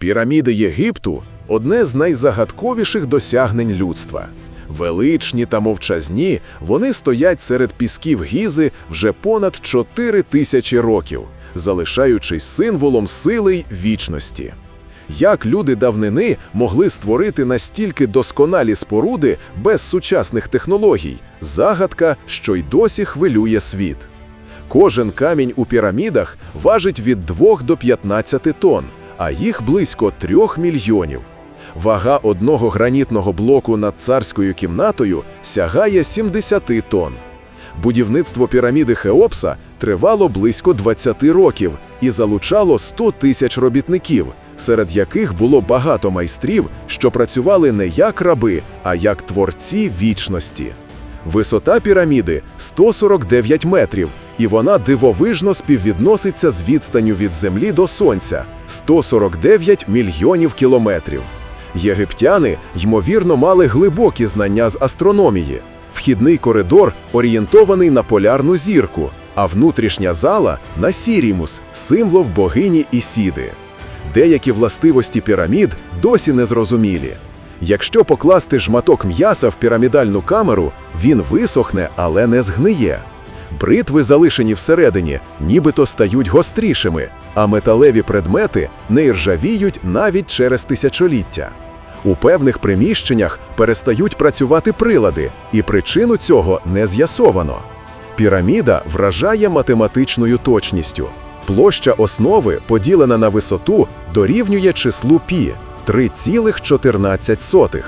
Піраміди Єгипту одне з найзагадковіших досягнень людства. Величні та мовчазні, вони стоять серед пісків гізи вже понад 4 тисячі років, залишаючись символом сили й вічності. Як люди давнини могли створити настільки досконалі споруди без сучасних технологій, загадка, що й досі хвилює світ. Кожен камінь у пірамідах важить від 2 до 15 тонн, а їх близько 3 мільйонів. Вага одного гранітного блоку над царською кімнатою сягає 70 тонн. Будівництво піраміди Хеопса тривало близько 20 років і залучало 100 тисяч робітників, серед яких було багато майстрів, що працювали не як раби, а як творці вічності. Висота піраміди 149 метрів, і вона дивовижно співвідноситься з відстанню від Землі до Сонця 149 мільйонів кілометрів. Єгиптяни, ймовірно, мали глибокі знання з астрономії. Вхідний коридор орієнтований на полярну зірку, а внутрішня зала на Сірімус, символ богині Ісіди. Деякі властивості пірамід досі незрозумілі. Якщо покласти жматок м'яса в пірамідальну камеру, він висохне, але не згниє. Бритви, залишені всередині, нібито стають гострішими, а металеві предмети не іржавіють навіть через тисячоліття. У певних приміщеннях перестають працювати прилади, і причину цього не з'ясовано. Піраміда вражає математичною точністю. Площа основи, поділена на висоту, дорівнює числу пі 3,14.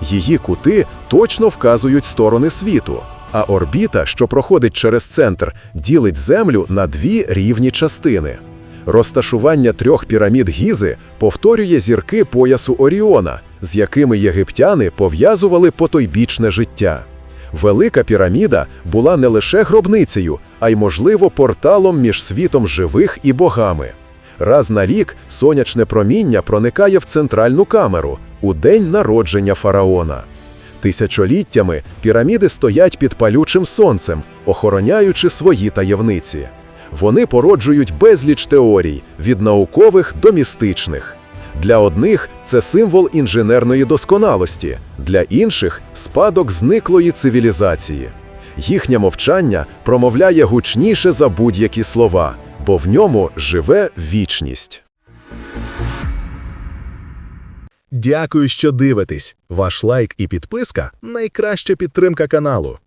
Її кути точно вказують сторони світу, а орбіта, що проходить через центр, ділить Землю на дві рівні частини. Розташування трьох пірамід Гізи повторює зірки поясу Оріона, з якими єгиптяни пов'язували потойбічне життя. Велика піраміда була не лише гробницею, а й, можливо, порталом між світом живих і богами. Раз на рік сонячне проміння проникає в центральну камеру у день народження фараона. Тисячоліттями піраміди стоять під палючим сонцем, охороняючи свої таємниці. Вони породжують безліч теорій від наукових до містичних. Для одних це символ інженерної досконалості, для інших спадок зниклої цивілізації. Їхнє мовчання промовляє гучніше за будь-які слова, бо в ньому живе вічність. Дякую, що дивитесь. Ваш лайк і підписка найкраща підтримка каналу.